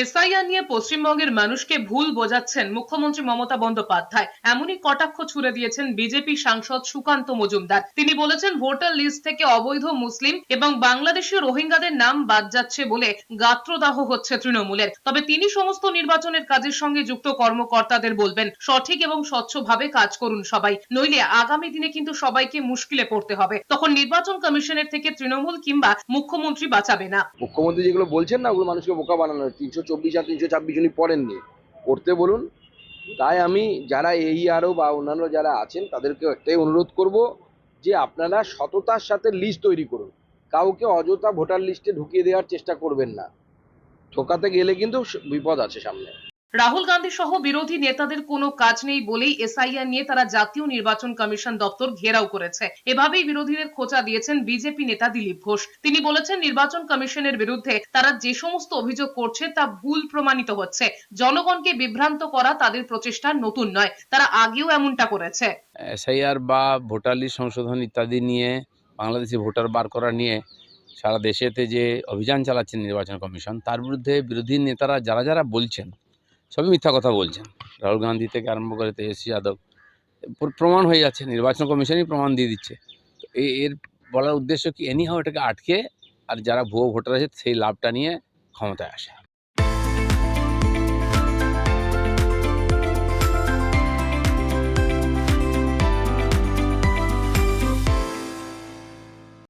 SIR নিয়ে পশ্চিমবঙ্গের মানুষকে ভুল বোঝাচ্ছেন মুখ্যমন্ত্রী মমতা বন্দ্যোপাধ্যায়। এমনই কটাক্ষ ছুড়ে দিয়েছেন বিজেপি সাংসদ সুকান্ত মজুমদার। তিনি বলেছেন ভোটার লিস্ট থেকে অবৈধ মুসলিম এবং বাংলাদেশীয় রোহিঙ্গাদের নাম বাদ যাচ্ছে বলে গাত্রদাহ হচ্ছে তৃণমূলের। তবে তিনি সমস্ত নির্বাচনের কাজের সঙ্গে যুক্ত কর্মকর্তাদের বলবেন, সঠিক এবং স্বচ্ছভাবে কাজ করুন সবাই, নইলে আগামী দিনে কিন্তু সবাইকে মুশকিলে পড়তে হবে। তখন নির্বাচন কমিশনের থেকে তৃণমূল কিংবা মুখ্যমন্ত্রী বাঁচাবে না। মুখ্যমন্ত্রী যেগুলো বলছেন না, ওগুলো মানুষকে বোকা বানানো চব্বিশ আর তিনশো ছাব্বিশ উনি পড়েননি। করতে বলুন। তাই আমি যারা এই আরও বা অন্যান্য যারা আছেন তাদেরকে একটাই অনুরোধ করব যে আপনারা সততার সাথে লিস্ট তৈরি করুন। কাউকে অযথা ভোটার লিস্টে ঢুকিয়ে দেওয়ার চেষ্টা করবেন না। ঠোকাতে গেলে কিন্তু বিপদ আছে সামনে। রাহুল গান্ধী সহ বিরোধী নেতাদের কোনো কাজ নেই বলেই এসআইআর নিয়ে তারা জাতীয় নির্বাচন কমিশন দপ্তর ঘেরাও করেছে। এভাবেই বিরোধীদের খোঁচা দিয়েছেন বিজেপি নেতা দিলীপ ঘোষ। তিনি বলেছেন, নির্বাচন কমিশনের বিরুদ্ধে তারা যে সমস্ত অভিযোগ করছে তা ভুল প্রমাণিত হচ্ছে। জনগণকে বিভ্রান্ত করা তাদের প্রচেষ্টা নতুন নয়। তারা আগেও এমনটা করেছে। এসআইআর বা ভোটার সংশোধন ইত্যাদি নিয়ে, বাংলাদেশি ভোটার বার করা নিয়ে সারা দেশেতে যে অভিযান চালাচ্ছেন নির্বাচন কমিশন, তার বিরুদ্ধে বিরোধী নেতারা যারা যারা বলছেন সবই মিথ্যা কথা বলছেন রাহুল গান্ধী থেকে আরম্ভ করে তেজস্বী যাদব প্রমাণ হয়ে যাচ্ছে, নির্বাচন কমিশনই প্রমাণ দিয়ে দিচ্ছে। তো এর বলার উদ্দেশ্য কি এনিহাও এটাকে আটকে, আর যারা ভুয়ো ভোটার আছে সেই লাভটা নিয়ে ক্ষমতায় আসে।